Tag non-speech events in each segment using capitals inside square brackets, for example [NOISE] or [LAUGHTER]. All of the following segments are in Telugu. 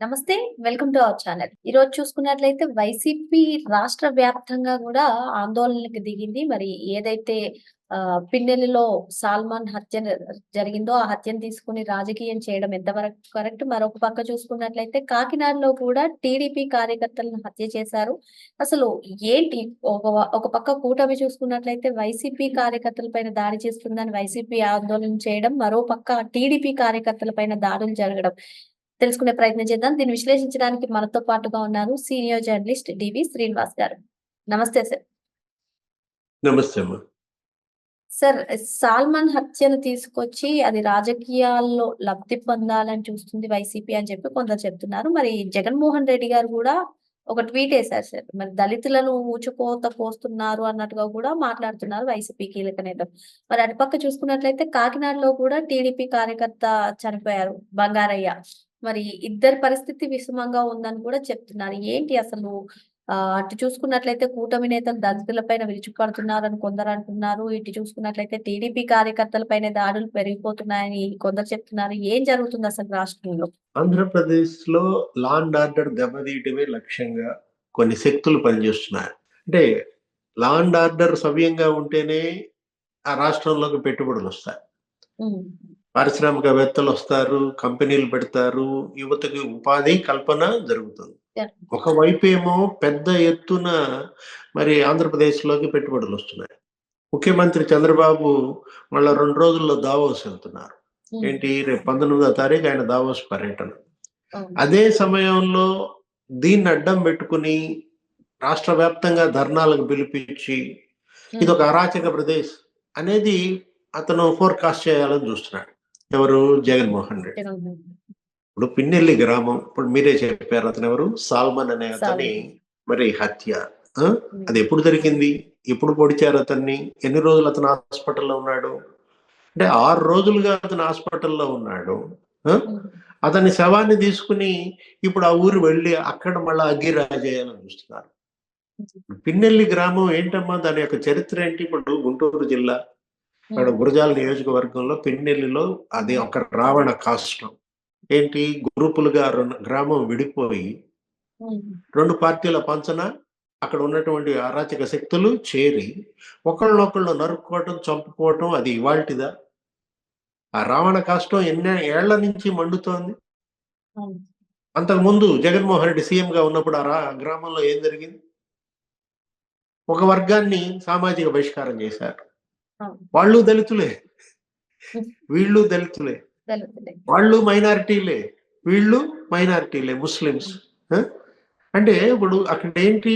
నమస్తే వెల్కమ్ టు అవర్ ఛానల్. ఈ రోజు చూసుకున్నట్లయితే వైసీపీ రాష్ట్ర వ్యాప్తంగా కూడా ఆందోళనకు దిగింది. మరి ఏదైతే ఆ, సాల్మాన్ హత్య జరిగిందో ఆ హత్యను తీసుకుని రాజకీయం చేయడం ఎంతవరకు కరెక్ట్? మరొక పక్క చూసుకున్నట్లయితే కాకినాడలో కూడా టీడీపీ కార్యకర్తలను హత్య చేశారు. అసలు ఏంటి? ఒక ఒక పక్క కూటమి చూసుకున్నట్లయితే వైసీపీ కార్యకర్తల పైన దాడి చేస్తుందని వైసీపీ ఆందోళన చేయడం మరో పక్క టీడీపీ కార్యకర్తల పైన దాడులు జరగడం. తెలుసుకునే ప్రయత్నం చేద్దాం. దీన్ని విశ్లేషించడానికి మనతో పాటుగా ఉన్నారు సీనియర్ జర్నలిస్ట్ డివి శ్రీనివాస్ గారు. నమస్తే సార్. నమస్తే సార్ సాల్మన్ హత్యను తీసుకొచ్చి అది రాజకీయాల్లో లబ్ధి పొందాలని చూస్తుంది వైసీపీ అని చెప్పి కొందరు చెప్తున్నారు. మరి జగన్మోహన్ రెడ్డి గారు కూడా ఒక ట్వీట్ వేశారు సార్. మరి దళితులను ఊచుకోత పోస్తున్నారు అన్నట్టుగా కూడా మాట్లాడుతున్నారు వైసీపీ కీలక నేతలు. మరి అటుపక్క చూసుకున్నట్లయితే కాకినాడలో కూడా టీడీపీ కార్యకర్త చనిపోయారు బంగారయ్య. మరి ఇద్దరి పరిస్థితి విషమంగా ఉందని కూడా చెప్తున్నారు. ఏంటి అసలు? అటు చూసుకున్నట్లయితే కూటమి నేతలు దళితుల పైన విరుచుకుపడుతున్నారని కొందరు అంటున్నారు. ఇటు చూసుకున్నట్లయితే టీడీపీ కార్యకర్తల పైన దాడులు పెరిగిపోతున్నాయని కొందరు చెప్తున్నారు. ఏం జరుగుతుంది అసలు రాష్ట్రంలో? ఆంధ్రప్రదేశ్లో లా అండ్ ఆర్డర్ దెబ్బతీయటమే లక్ష్యంగా కొన్ని శక్తులు పనిచేస్తున్నాయి. అంటే లా అండ్ ఆర్డర్ సవ్యంగా ఉంటేనే ఆ రాష్ట్రంలోకి పెట్టుబడులు వస్తాయి. పారిశ్రామికవేత్తలు వస్తారు కంపెనీలు పెడతారు యువతకి ఉపాధి కల్పన జరుగుతుంది. ఒకవైపు ఏమో పెద్ద ఎత్తున మరి ఆంధ్రప్రదేశ్లోకి పెట్టుబడులు వస్తున్నాయి ముఖ్యమంత్రి చంద్రబాబు మళ్ళా రెండు రోజుల్లో దావోస్ వెళ్తున్నారు. ఏంటి? రేపు పంతొమ్మిదో తారీఖు ఆయన దావోస్ పర్యటన. అదే సమయంలో దీన్ని అడ్డం పెట్టుకుని రాష్ట్ర వ్యాప్తంగా ధర్నాలకు పిలిపించి ఇది ఒక అరాచక ప్రదేశ్ అనేది అతను ఫోర్కాస్ట్ చేయాలని చూస్తున్నాడు. ఎవరు? జగన్మోహన్ రెడ్డి. ఇప్పుడు పిన్నెల్లి గ్రామం ఇప్పుడు మీరే చెప్పారు అతను ఎవరు? సాల్మన్ అనే అతని. మరి హత్య? అది ఎప్పుడు జరిగింది? ఎప్పుడు పొడిచారు అతన్ని? ఎన్ని రోజులు అతను హాస్పిటల్లో ఉన్నాడు? అంటే ఆరు రోజులుగా అతను హాస్పిటల్లో ఉన్నాడు. అతని శవాన్ని తీసుకుని ఇప్పుడు ఆ ఊరు వెళ్ళి అక్కడ మళ్ళా అగ్గి రాజేయాలని చూస్తున్నారు పిన్నెల్లి గ్రామం ఏంటమ్మా? దాని యొక్క చరిత్ర ఏంటి? ఇప్పుడు గుంటూరు జిల్లా. అక్కడ గురజాల నియోజకవర్గంలో పిన్నెల్లిలో అది ఒక రావణ కాష్టం. ఏంటి? గ్రూపులుగా రెండు గ్రామం విడిపోయి రెండు పార్టీల పంచన అక్కడ ఉన్నటువంటి అరాచక శక్తులు చేరి ఒకళ్ళనొకళ్ళు నరుక్కోవటం చంపుకోవటం అది ఇవాల్టిదా? ఆ రావణ కాష్టం ఎన్ని ఏళ్ళ నుంచి మండుతోంది. అంతకుముందు జగన్మోహన్ రెడ్డి సీఎం గా ఉన్నప్పుడు ఆ గ్రామంలో ఏం జరిగింది? ఒక వర్గాన్ని సామాజిక బహిష్కారం చేశారు. వాళ్ళు దళితులే [LAUGHS] వీళ్ళు దళితులే. వాళ్ళు మైనారిటీలే వీళ్ళు మైనారిటీలే ముస్లిమ్స్? అంటే ఇప్పుడు అక్కడ ఏంటి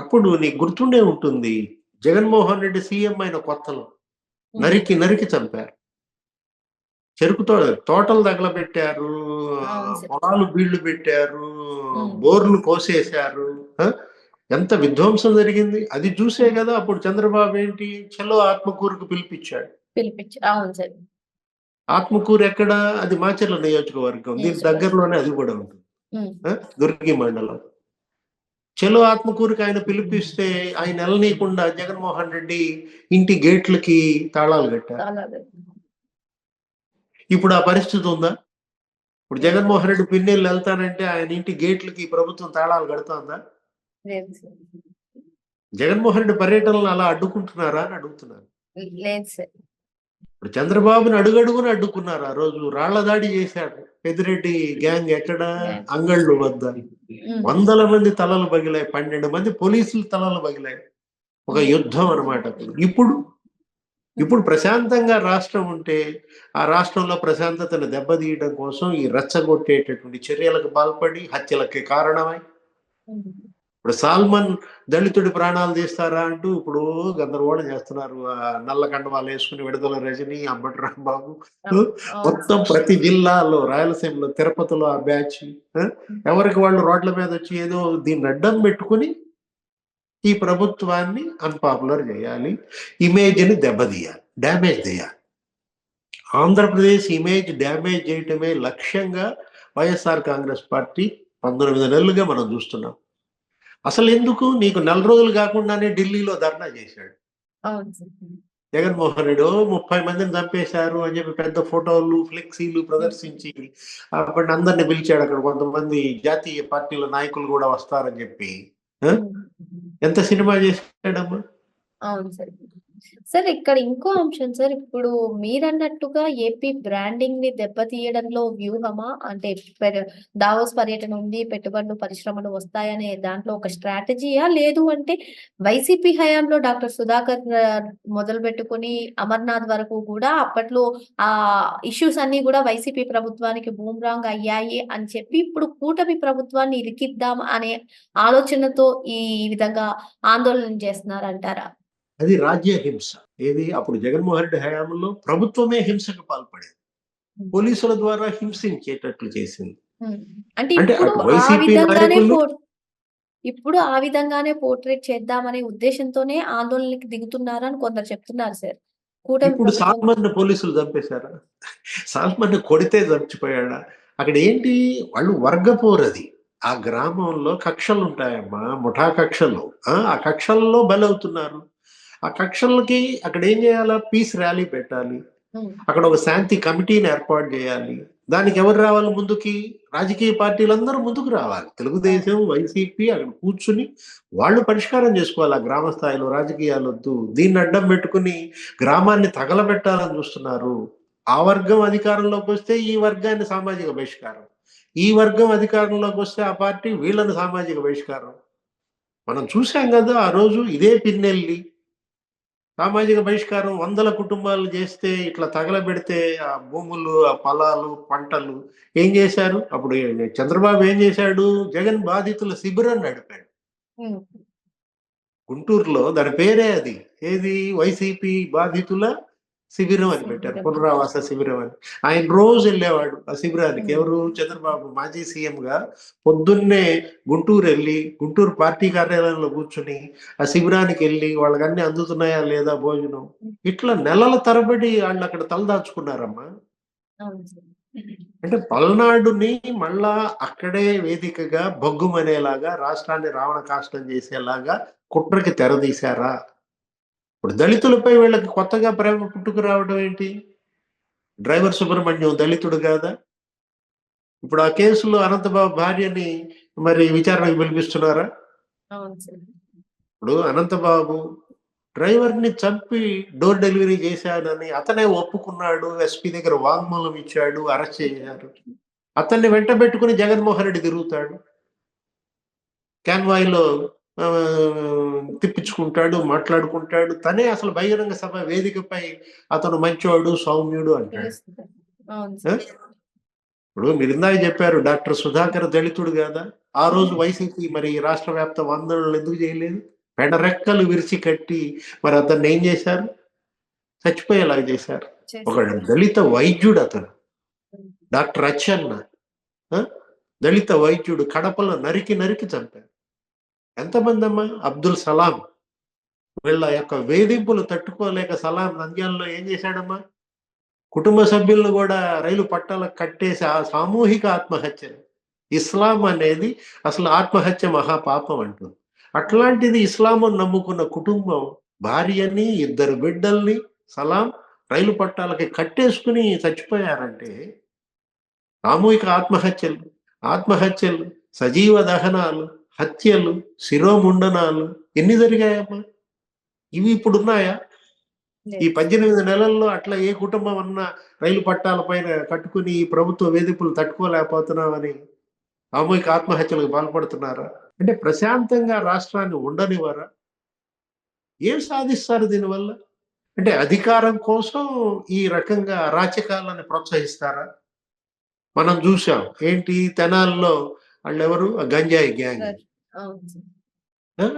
అప్పుడు నీకు గుర్తుండే ఉంటుంది జగన్మోహన్ రెడ్డి సీఎం అయిన కొత్తలో నరికి నరికి చంపారు చెరుకుతో తోటలు తగలబెట్టారు. పొలాలు బీళ్ళు పెట్టారు. బోర్లు కోసేశారు? ఎంత విధ్వంసం జరిగింది? అది చూసే కదా అప్పుడు చంద్రబాబు ఏంటి? చలో ఆత్మకూరుకు పిలిపించాడు. పిలిపించి అవును సార్. ఆత్మకూరు ఎక్కడ? అది మాచర్ల నియోజకవర్గం. నియోజకవర్గం. దగ్గరలోనే అది కూడా ఉంటుంది? దుర్గి మండలం. చలో ఆత్మకూరుకి ఆయన పిలిపిస్తే ఆయన నెలనీయకుండా జగన్మోహన్ రెడ్డి ఇంటి గేట్లకి తాళాలు కట్టారు. ఇప్పుడు ఆ పరిస్థితి ఉందా? ఇప్పుడు జగన్మోహన్ రెడ్డి పిన్నెళ్ళు వెళ్తానంటే ఆయన ఇంటి గేట్లకి ప్రభుత్వం తాళాలు కడుతోందా? జగన్మోహన్ రెడ్డి పర్యటనలు అలా అడ్డుకుంటున్నారా అని అడుగుతున్నారు. లేదు సార్. ఇప్పుడు చంద్రబాబుని అడుగడుగున అడ్డుకున్నారు ఆ రోజు. రాళ్ళ దాడి చేశాడు పెద్దిరెడ్డి గ్యాంగ్ ఎక్కడ? అంగళ్ళు వద్ద. వందల మంది తలలు పగిలాయి. పన్నెండు మంది పోలీసులు తలలు పగిలాయి. ఒక యుద్ధం అన్నమాట ఇప్పుడు? ఇప్పుడు ప్రశాంతంగా రాష్ట్రం ఉంటే ఆ రాష్ట్రంలో ప్రశాంతతను దెబ్బతీయడం కోసం ఈ రెచ్చగొట్టేటటువంటి చర్యలకు పాల్పడి హత్యలకి కారణమై ఇప్పుడు సాల్మన్ దళితుడి ప్రాణాలు తీస్తారా అంటూ ఇప్పుడు గందరగోళం చేస్తున్నారు. నల్ల కండవాలు వేసుకుని విడుదల రజని అంబటి రాంబాబు. మొత్తం. ప్రతి జిల్లాలో రాయలసీమలో తిరుపతిలో ఆ బ్యాచ్? ఎవరికి వాళ్ళు రోడ్ల మీద వచ్చి ఏదో దీన్ని అడ్డం పెట్టుకుని ఈ ప్రభుత్వాన్ని అన్పాపులర్ చేయాలి. ఇమేజ్ని దెబ్బతీయాలి. డ్యామేజ్ చేయాలి. ఆంధ్రప్రదేశ్ ఇమేజ్ డ్యామేజ్ చేయటమే లక్ష్యంగా వైఎస్ఆర్ కాంగ్రెస్ పార్టీ పంతొమ్మిది నెలలుగా మనం చూస్తున్నాం. అసలు ఎందుకు నీకు నెల రోజులు కాకుండానే ఢిల్లీలో ధర్నా చేశాడు. జగన్మోహన్ రెడ్డి "ఓ, ముప్పై మందిని చంపేశారు అని చెప్పి పెద్ద ఫోటోలు ఫ్లెక్సీలు ప్రదర్శించి అప్పుడు అందరిని పిలిచాడు అక్కడ కొంతమంది జాతీయ పార్టీల నాయకులు కూడా వస్తారని చెప్పి? ఎంత సినిమా చేశాడమ్మా? సార్ ఇక్కడ ఇంకో అంశం సార్. ఇప్పుడు మీరన్నట్టుగా ఏపీ బ్రాండింగ్ని దెబ్బతీయడంలో వ్యూహమా? అంటే దావోస్ పర్యటన ఉంది పెట్టుబడులు పరిశ్రమలు వస్తాయనే దాంట్లో ఒక స్ట్రాటజీయా? లేదు అంటే వైసీపీ హయాంలో డాక్టర్ సుధాకర్ మొదలు పెట్టుకుని అమర్నాథ్ వరకు కూడా అప్పట్లో ఆ ఇష్యూస్ అన్ని కూడా వైసీపీ ప్రభుత్వానికి బూమ్రాంగ్ అయ్యాయి అని చెప్పి ఇప్పుడు కూటమి ప్రభుత్వాన్ని ఇరికిద్దాం అనే ఆలోచనతో ఈ విధంగా ఆందోళన చేస్తున్నారంటారా? అది రాజ్య హింస. ఏది? అప్పుడు జగన్మోహన్ రెడ్డి హయాంలో ప్రభుత్వమే హింసకు పాల్పడేది. పోలీసుల ద్వారా హింసించేటట్లు చేసింది. అంటే ఇప్పుడు ఆ విధంగానే పోర్ట్రేట్ చేద్దామనే ఉద్దేశంతోనే ఆందోళనకి దిగుతున్నారని కొందరు చెప్తున్నారు సార్. ఇప్పుడు సాల్మన్ పోలీసులు చంపేశారా? సాల్మన్ కొడితే చచ్చిపోయాడా? అక్కడ ఏంటి? వాళ్ళు వర్గపోరది. ఆ గ్రామంలో కక్షలు ఉంటాయమ్మా ముఠా కక్షలు. ఆ ఆ కక్షల్లో బలవుతున్నారు. ఆ కక్షలకి అక్కడ ఏం చేయాలా? పీస్ ర్యాలీ పెట్టాలి. ఉమ్. అక్కడ ఒక శాంతి కమిటీని ఏర్పాటు చేయాలి. దానికి ఎవరు రావాలి ముందుకి? రాజకీయ పార్టీలందరూ ముందుకు రావాలి. తెలుగుదేశం వైసీపీ అక్కడ కూర్చుని వాళ్ళు పరిష్కారం చేసుకోవాలి. ఆ గ్రామ స్థాయిలో రాజకీయాలు వద్దు. దీన్ని అడ్డం పెట్టుకుని గ్రామాన్ని తగలబెట్టాలని చూస్తున్నారు. ఆ వర్గం అధికారంలోకి వస్తే ఈ వర్గాన్ని సామాజిక బహిష్కారం. ఈ వర్గం అధికారంలోకి వస్తే ఆ పార్టీ వీళ్ళని సామాజిక బహిష్కారం. మనం చూసాం కదా ఆ రోజు ఇదే పిన్నెల్లి. సామాజిక బహిష్కారం వందల కుటుంబాలు చేస్తే ఇట్లా తగలబెడితే ఆ భూములు ఆ పొలాలు పంటలు ఏం చేశారు? అప్పుడు చంద్రబాబు ఏం చేశాడు? జగన్ బాధితుల శిబిరం నడిపాడు. గుంటూరులో దాని పేరే అది. ఏది? వైసీపీ బాధితుల శిబిరం అని పెట్టారు. పునరావాస శిబిరం అని. ఆయన రోజు వెళ్ళేవాడు ఆ శిబిరానికి. ఎవరు? చంద్రబాబు మాజీ సీఎం గా పొద్దున్నే గుంటూరు వెళ్ళి గుంటూరు పార్టీ కార్యాలయంలో కూర్చుని ఆ శిబిరానికి వెళ్ళి వాళ్ళకి అన్ని అందుతున్నాయా లేదా భోజనం? ఇట్లా నెలల తరబడి వాళ్ళు అక్కడ తలదాచుకున్నారమ్మా అంటే పల్నాడుని మళ్ళా అక్కడే వేదికగా బొగ్గుమనేలాగా రాష్ట్రాన్ని రావణ కాష్టం చేసేలాగా కుట్రకి తెరదీశారా? ఇప్పుడు దళితులపై వీళ్ళకి కొత్తగా ప్రేమ పుట్టుకు రావడం ఏంటి? డ్రైవర్ సుబ్రహ్మణ్యం దళితుడు కాదా? ఇప్పుడు ఆ కేసులో అనంతబాబు భార్యని మరి విచారణకు పిలిపిస్తున్నారా? ఇప్పుడు అనంతబాబు డ్రైవర్ని చంపి డోర్ డెలివరీ చేశాడని అతనే ఒప్పుకున్నాడు ఎస్పీ దగ్గర వాంగ్మూలం ఇచ్చాడు అరెస్ట్ చేశారు. అతన్ని వెంట పెట్టుకుని జగన్మోహన్ రెడ్డి తిరుగుతాడు. క్యాన్వాయ్లో తిప్పించుకుంటాడు మాట్లాడుకుంటాడు. తనే అసలు బహిరంగ సభ వేదికపై అతను మంచోడు సౌమ్యుడు అంటాడు. ఇప్పుడు మీరు ఇందాక చెప్పారు డాక్టర్ సుధాకర్ దళితుడు కదా? ఆ రోజు వైసీపీ మరి రాష్ట్ర వ్యాప్త ఆందోళనలు ఎందుకు చేయలేదు? పెడరెక్కలు విరిచి కట్టి మరి అతన్ని ఏం చేశారు? చచ్చిపోయేలాగా చేశారు. ఒక. దళిత వైద్యుడు అతను. డాక్టర్ అచ్చన్న? దళిత వైద్యుడు కడపలో నరికి నరికి చంపారు. ఎంతమంది అమ్మా అబ్దుల్ సలాం. వీళ్ళ యొక్క వేధింపులు తట్టుకోలేక సలాం నంద్యాలలో ఏం చేశాడమ్మా? కుటుంబ సభ్యులను కూడా రైలు పట్టాలకు కట్టేసి ఆ సామూహిక ఆత్మహత్యలు. ఇస్లాం అనేది అసలు ఆత్మహత్య మహాపాపం అంటుంది. అట్లాంటిది ఇస్లాం నమ్ముకున్న కుటుంబం భార్యని ఇద్దరు బిడ్డల్ని సలాం రైలు పట్టాలకి కట్టేసుకుని చచ్చిపోయారంటే సామూహిక ఆత్మహత్యలు ఆత్మహత్యలు సజీవ దహనాలు హత్యలు శిరోముండనాలు ఎన్ని జరిగాయమ్మా? ఇవి ఇప్పుడు ఉన్నాయా ఈ పద్దెనిమిది నెలల్లో అట్లా ఏ కుటుంబం అన్నా రైలు పట్టాల పైన కట్టుకుని ఈ ప్రభుత్వ వేధింపులు తట్టుకోలేకపోతున్నామని సామూహిక ఆత్మహత్యలకు పాల్పడుతున్నారా? అంటే ప్రశాంతంగా రాష్ట్రాన్ని ఉండనివారా ఏం సాధిస్తారు దీనివల్ల? అంటే అధికారం కోసం ఈ రకంగా అరాచకాలను ప్రోత్సహిస్తారా? మనం చూసాం ఏంటి తెనాల్లో వాళ్ళు ఎవరు ఆ గంజాయి గ్యాంగ్.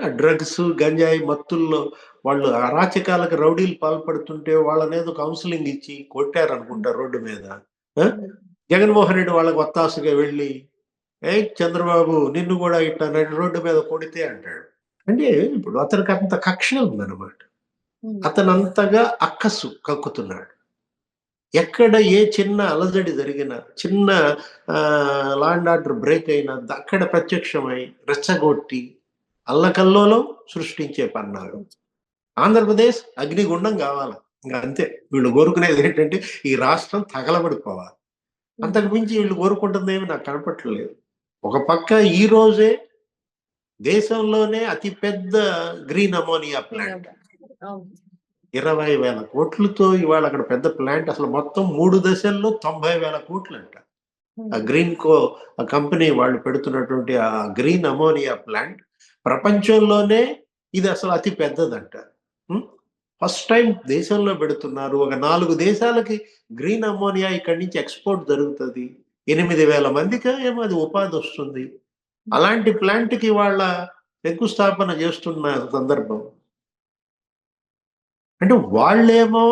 డ్రగ్స్ గంజాయి మత్తుల్లో వాళ్ళు అరాచకాలకు రౌడీలు పాల్పడుతుంటే వాళ్ళని ఏదో కౌన్సిలింగ్ ఇచ్చి కొట్టారు అనుకుంటా రోడ్డు మీద. జగన్మోహన్ రెడ్డి వాళ్ళకి ఒత్తాసుగా వెళ్ళి ఏ చంద్రబాబు నిన్ను కూడా ఇట్లా రోడ్డు మీద కొడితే అంటాడు. అంటే ఇప్పుడు అతనికి అంత కక్ష ఉందన్నమాట. ఉమ్. అతను అంతగా అక్కసు కక్కుతున్నాడు. ఎక్కడ ఏ చిన్న అలజడి జరిగినా చిన్న లాండ్ ఆర్డర్ బ్రేక్ అయినా అక్కడ ప్రత్యక్షమై రెచ్చగొట్టి అల్లకల్లోలం సృష్టించే పన్నాడు ఆంధ్రప్రదేశ్ అగ్నిగుండం కావాలి? ఇంకా అంతే. వీళ్ళు కోరుకునేది ఏంటంటే ఈ రాష్ట్రం తగలబడిపోవాలి. అంతకు మించి వీళ్ళు కోరుకుంటుందేమి నాకు కనపట్లేదు ఒక పక్క ఈ రోజే దేశంలోనే అతి పెద్ద గ్రీన్ అమోనియా ప్లాంట్. ఇరవై వేల కోట్లతో ఇవాళ అక్కడ పెద్ద ప్లాంట్ అసలు మొత్తం మూడు దశల్లో తొంభై వేల కోట్లు అంట ఆ గ్రీన్ కో ఆ కంపెనీ వాళ్ళు పెడుతున్నటువంటి ఆ గ్రీన్ అమోనియా ప్లాంట్ ప్రపంచంలోనే ఇది అసలు అతి పెద్దదంట. ఫస్ట్ టైం దేశంలో పెడుతున్నారు. ఒక నాలుగు దేశాలకి గ్రీన్ అమోనియా ఇక్కడి నుంచి ఎక్స్పోర్ట్ జరుగుతుంది. ఎనిమిది వేల మందికి ఏమో అది ఉపాధి వస్తుంది. అలాంటి ప్లాంట్కి వాళ్ళ శంకుస్థాపన చేస్తున్న సందర్భం. అంటే వాళ్ళేమో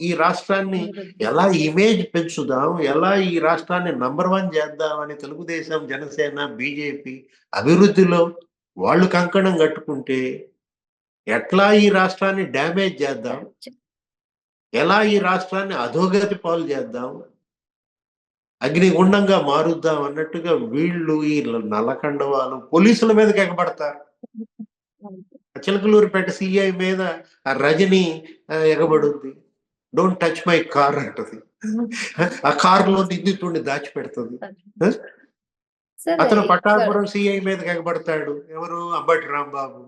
ఈ రాష్ట్రాన్ని ఎలా ఇమేజ్ పెంచుదాం ఎలా ఈ రాష్ట్రాన్ని నంబర్ వన్ చేద్దామని తెలుగుదేశం జనసేన బీజేపీ అభివృద్ధిలో వాళ్ళు కంకణం కట్టుకుంటే ఎట్లా ఈ రాష్ట్రాన్ని డ్యామేజ్ చేద్దాం? ఎలా ఈ రాష్ట్రాన్ని అధోగతి పాలు చేద్దాం? అగ్నిగుండంగా మారుద్దాం అన్నట్టుగా వీళ్ళు ఈ నల్లకండవాలు పోలీసుల మీదకి ఎగబడతారు. చిలకలూరుపేట సిఐ మీద ఆ రజని ఆ, ఎగబడుద్ది డోంట్ టచ్ మై కార్ అంటది. ఆ కార్లో నిందితుడిని దాచిపెడుతుంది. అతను పట్టాపురం సిఐ మీదకి ఎగబడతాడు. ఎవరు? అంబటి రాంబాబు.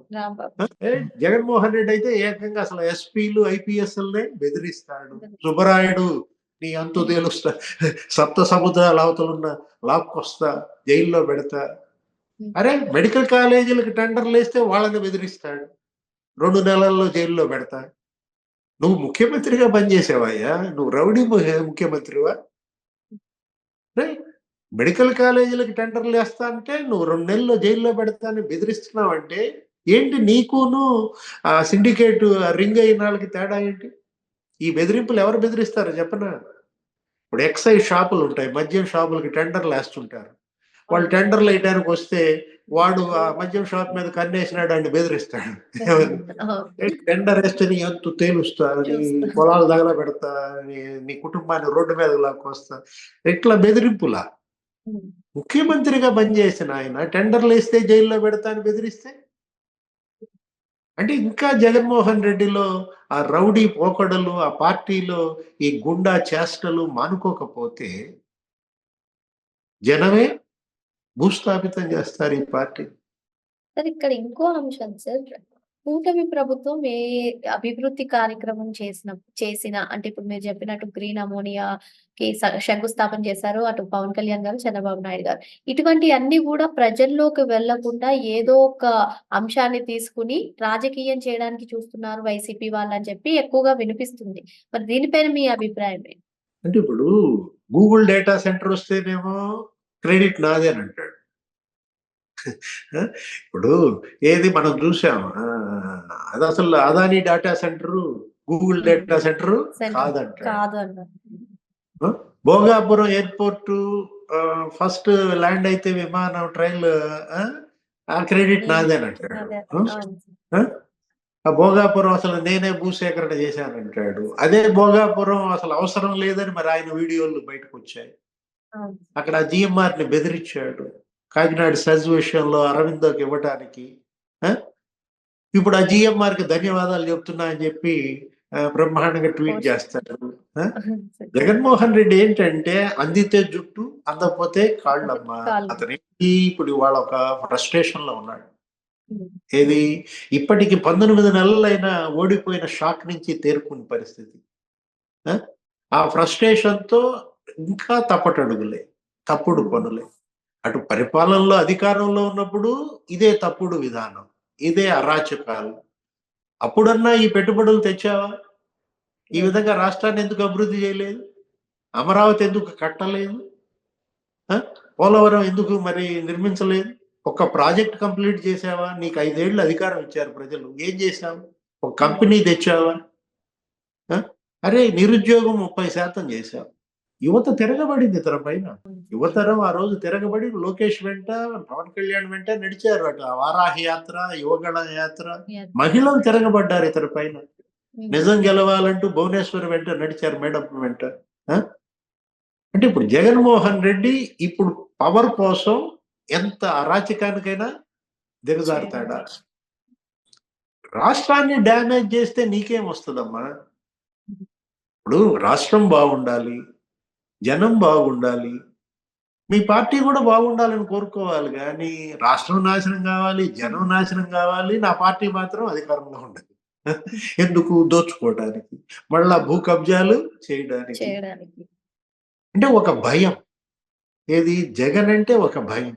జగన్మోహన్ రెడ్డి అయితే ఏకంగా అసలు ఎస్పీలు ఐపీఎస్ బెదిరిస్తాడు. సుబ్బరాయుడు నీ అంతు తేలుస్తా. సప్త సముద్రాల అవతలున్న లాక్కొస్తా జైల్లో పెడతా. అరే మెడికల్ కాలేజీలకు టెండర్లు వేస్తే వాళ్ళని బెదిరిస్తాడు. రెండు నెలల్లో జైల్లో పెడతా. నువ్వు ముఖ్యమంత్రిగా పనిచేసావయ్యా. నువ్వు రౌడీ ముఖ్యమంత్రివా? మెడికల్ కాలేజీలకు టెండర్లు వేస్తా అంటే నువ్వు రెండు నెలల్లో జైల్లో పెడతా అని బెదిరిస్తున్నావంటే ఏంటి నీకును ఆ సిండికేట్ రింగ్ అయిన వాళ్ళకి తేడా ఏంటి? ఈ బెదిరింపులు ఎవరు బెదిరిస్తారు? చెప్పనా? ఇప్పుడు ఎక్సైజ్ షాపులు ఉంటాయి. మద్యం షాపులకి టెండర్లు వేస్తుంటారు. వాళ్ళు టెండర్లు వేయడానికి వస్తే వాడు ఆ మద్యం షాప్ మీద కన్నేసినాడు అని బెదిరిస్తాడు. టెండర్ వేస్తే నీ అంతు తేలుస్తా నీ పొలాలు తగల పెడతా నీ కుటుంబాన్ని రోడ్డు మీద లాక్కొస్తా. ఇట్లా బెదిరింపులా. ముఖ్యమంత్రిగా పనిచేసిన ఆయన టెండర్లు వేస్తే జైల్లో పెడతా అని బెదిరిస్తే? అంటే ఇంకా జగన్మోహన్ రెడ్డిలో ఆ రౌడీ పోకడలు ఆ పార్టీలో ఈ గుండా చేష్టలు మానుకోకపోతే జనమే భూస్థాపితం చేస్తారు ఈ పార్టీ? సార్ ఇక్కడ ఇంకో అంశం సార్ కూటమి ప్రభుత్వం ఏ అభివృద్ధి కార్యక్రమం చేసిన చేసిన అంటే ఇప్పుడు మీరు చెప్పినట్టు గ్రీన్ అమోనియా కి శంకుస్థాపన చేశారు అటు పవన్ కళ్యాణ్ గారు చంద్రబాబు నాయుడు గారు. ఇటువంటి అన్ని కూడా ప్రజల్లోకి వెళ్ళకుండా ఏదో ఒక అంశాన్ని తీసుకుని రాజకీయం చేయడానికి చూస్తున్నారు వైసీపీ వాళ్ళు అని చెప్పి ఎక్కువగా వినిపిస్తుంది. మరి దీనిపైన మీ అభిప్రాయం? అంటే ఇప్పుడు గూగుల్ డేటా సెంటర్ వస్తేనేమో క్రెడిట్ నాదే అని అంటాడు. ఇప్పుడు ఏది మనం చూసాం ఆ, అది అసలు Adani data center Google data center Center కాదంటాడు. కాదు అన్నారు భోగాపురం ఎయిర్పోర్ట్ ఫస్ట్ ల్యాండ్ అయితే విమానం ట్రైన్ ఆ? క్రెడిట్ నాదే అని అదే అంటాడు అవును సార్. ఆ? భోగాపురం అసలు నేనే భూసేకరణ చేశానంటాడు అదే భోగాపురం అసలు అవసరం లేదని మరి ఆయన వీడియోలు బయటకు వచ్చాయి. అక్కడ జిఎంఆర్ని బెదిరించాడు కాకినాడ సజ్ విషయంలో అరవిందోకి ఇవ్వటానికి? ఇప్పుడు ఆ జిఎంఆర్కి ధన్యవాదాలు చెప్తున్నా అని చెప్పి బ్రహ్మాండంగా ట్వీట్ చేస్తాడు ఆ? [LAUGHS] జగన్మోహన్ రెడ్డి ఏంటంటే అందితే జుట్టు అందకపోతే కాళ్ళమ్మ కాళ్ళు. అతనికి ఇప్పుడు ఇవాళ ఒక ఫ్రస్ట్రేషన్లో ఉన్నాడు. ఏది ఇప్పటికి పంతొమ్మిది నెలలైనా ఓడిపోయిన షాక్ నుంచి తేరుకునే పరిస్థితి ఆ? ఆ ఫ్రస్ట్రేషన్తో ఇంకా తప్పటడుగులే తప్పుడు పనులే. అటు పరిపాలనలో అధికారంలో ఉన్నప్పుడు ఇదే తప్పుడు విధానం ఇదే అరాచకాలు. అప్పుడన్నా ఈ పెట్టుబడులు తెచ్చావా? ఈ విధంగా రాష్ట్రాన్ని ఎందుకు అభివృద్ధి చేయలేదు? అమరావతి ఎందుకు కట్టలేదు? పోలవరం ఎందుకు మరి నిర్మించలేదు? ఒక్క ప్రాజెక్ట్ కంప్లీట్ చేసావా నీకు ఐదేళ్ళు అధికారం ఇచ్చారు ప్రజలు. ఏం చేసావు ఒక కంపెనీ తెచ్చావా? అరే నిరుద్యోగం ముప్పై శాతం చేశావు. యువత తిరగబడింది ఇతర పైన. యువతరం ఆ రోజు తిరగబడి లోకేష్ వెంట పవన్ కళ్యాణ్ వెంట నడిచారు అటు. వారాహి యాత్ర యువగణ యాత్ర. మహిళలు తిరగబడ్డారు ఇతర పైన. నిజం గెలవాలంటూ భువనేశ్వర్ వెంట నడిచారు మేడం వెంట? అంటే ఇప్పుడు జగన్మోహన్ రెడ్డి ఇప్పుడు పవర్ కోసం ఎంత అరాచకానికైనా దిగజారుతాడా? రాష్ట్రాన్ని డ్యామేజ్ చేస్తే నీకేం వస్తుందమ్మా? ఇప్పుడు రాష్ట్రం బాగుండాలి. జనం బాగుండాలి. మీ పార్టీ కూడా బాగుండాలని కోరుకోవాలి. కానీ రాష్ట్రం నాశనం కావాలి జనం నాశనం కావాలి నా పార్టీ మాత్రం అధికారంలో ఉండదు. [LAUGHS] ఎందుకు? దోచుకోవడానికి. మళ్ళా భూ కబ్జాలు చేయడానికి. అంటే ఒక భయం. ఏది? జగన్ అంటే ఒక భయం.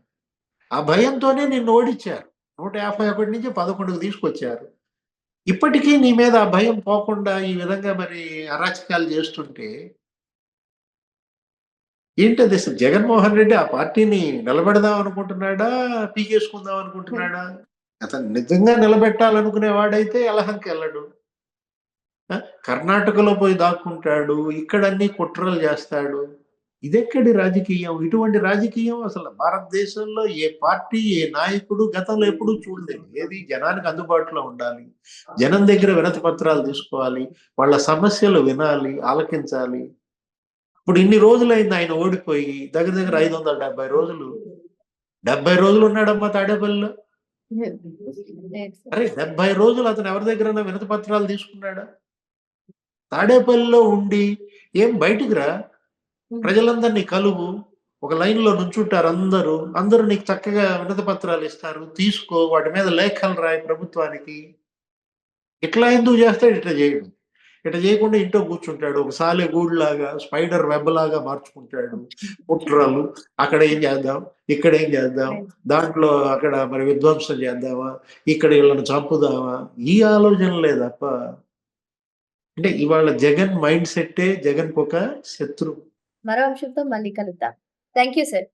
ఆ భయంతోనే నిన్ను ఓడించారు. నూట యాభై ఒకటి నుంచి పదకొండుకు తీసుకొచ్చారు. ఇప్పటికీ నీ మీద ఆ భయం పోకుండా ఈ విధంగా మరి అరాచకాలు చేస్తుంటే ఏంటది అసలు జగన్మోహన్ రెడ్డి ఆ పార్టీని నిలబెడదాం అనుకుంటున్నాడా? పీకేసుకుందాం అనుకుంటున్నాడా? అతను నిజంగా నిలబెట్టాలనుకునేవాడైతే ఎలహంకి వెళ్ళడు. కర్ణాటకలో పోయి దాక్కుంటాడు ఇక్కడ అన్ని కుట్రలు చేస్తాడు. ఇదెక్కడి రాజకీయం? ఇటువంటి రాజకీయం అసలు భారతదేశంలో ఏ పార్టీ ఏ నాయకుడు గతంలో ఎప్పుడూ చూడలేదు. ఏది జనానికి అందుబాటులో ఉండాలి జనం దగ్గర వినతి పత్రాలు తీసుకోవాలి వాళ్ళ సమస్యలు వినాలి ఆలకించాలి. ఇప్పుడు ఇన్ని రోజులైంది ఆయన ఓడిపోయి దగ్గర దగ్గర ఐదు వందల డెబ్బై రోజులు. డెబ్బై రోజులు ఉన్నాడమ్మా తాడేపల్లిలో. అరే డెబ్బై రోజులు అతను ఎవరి దగ్గర వినతి పత్రాలు తీసుకున్నాడా? తాడేపల్లిలో ఉండి ఏం బయటికి రా. ప్రజలందరినీ కలువు. ఒక లైన్లో నుంచుంటారు అందరూ. అందరూ నీకు చక్కగా వినతి పత్రాలు ఇస్తారు. తీసుకో వాటి మీద లేఖలు రాయి ప్రభుత్వానికి. ఇట్లా ఎందుకు చేస్తాడు? ఇట్లా చేయడు. ఇట్లా చేయకుండా ఇంట్లో కూర్చుంటాడు. ఒక సాలె గూడులాగా స్పైడర్ వెబ్ లాగా మార్చుకుంటాడు. కుట్రలు అక్కడ ఏం చేద్దాం ఇక్కడ ఏం చేద్దాం దాంట్లో అక్కడ మరి విధ్వంసం చేద్దామా ఇక్కడ వీళ్ళని చంపుదామా? ఈ ఆలోచన లేదప్ప. అంటే ఇవాళ జగన్ మైండ్ సెట్టే జగన్ ఒక శత్రువు మరో అంశంతో మళ్ళీ కలుద్దాం. Thank you sir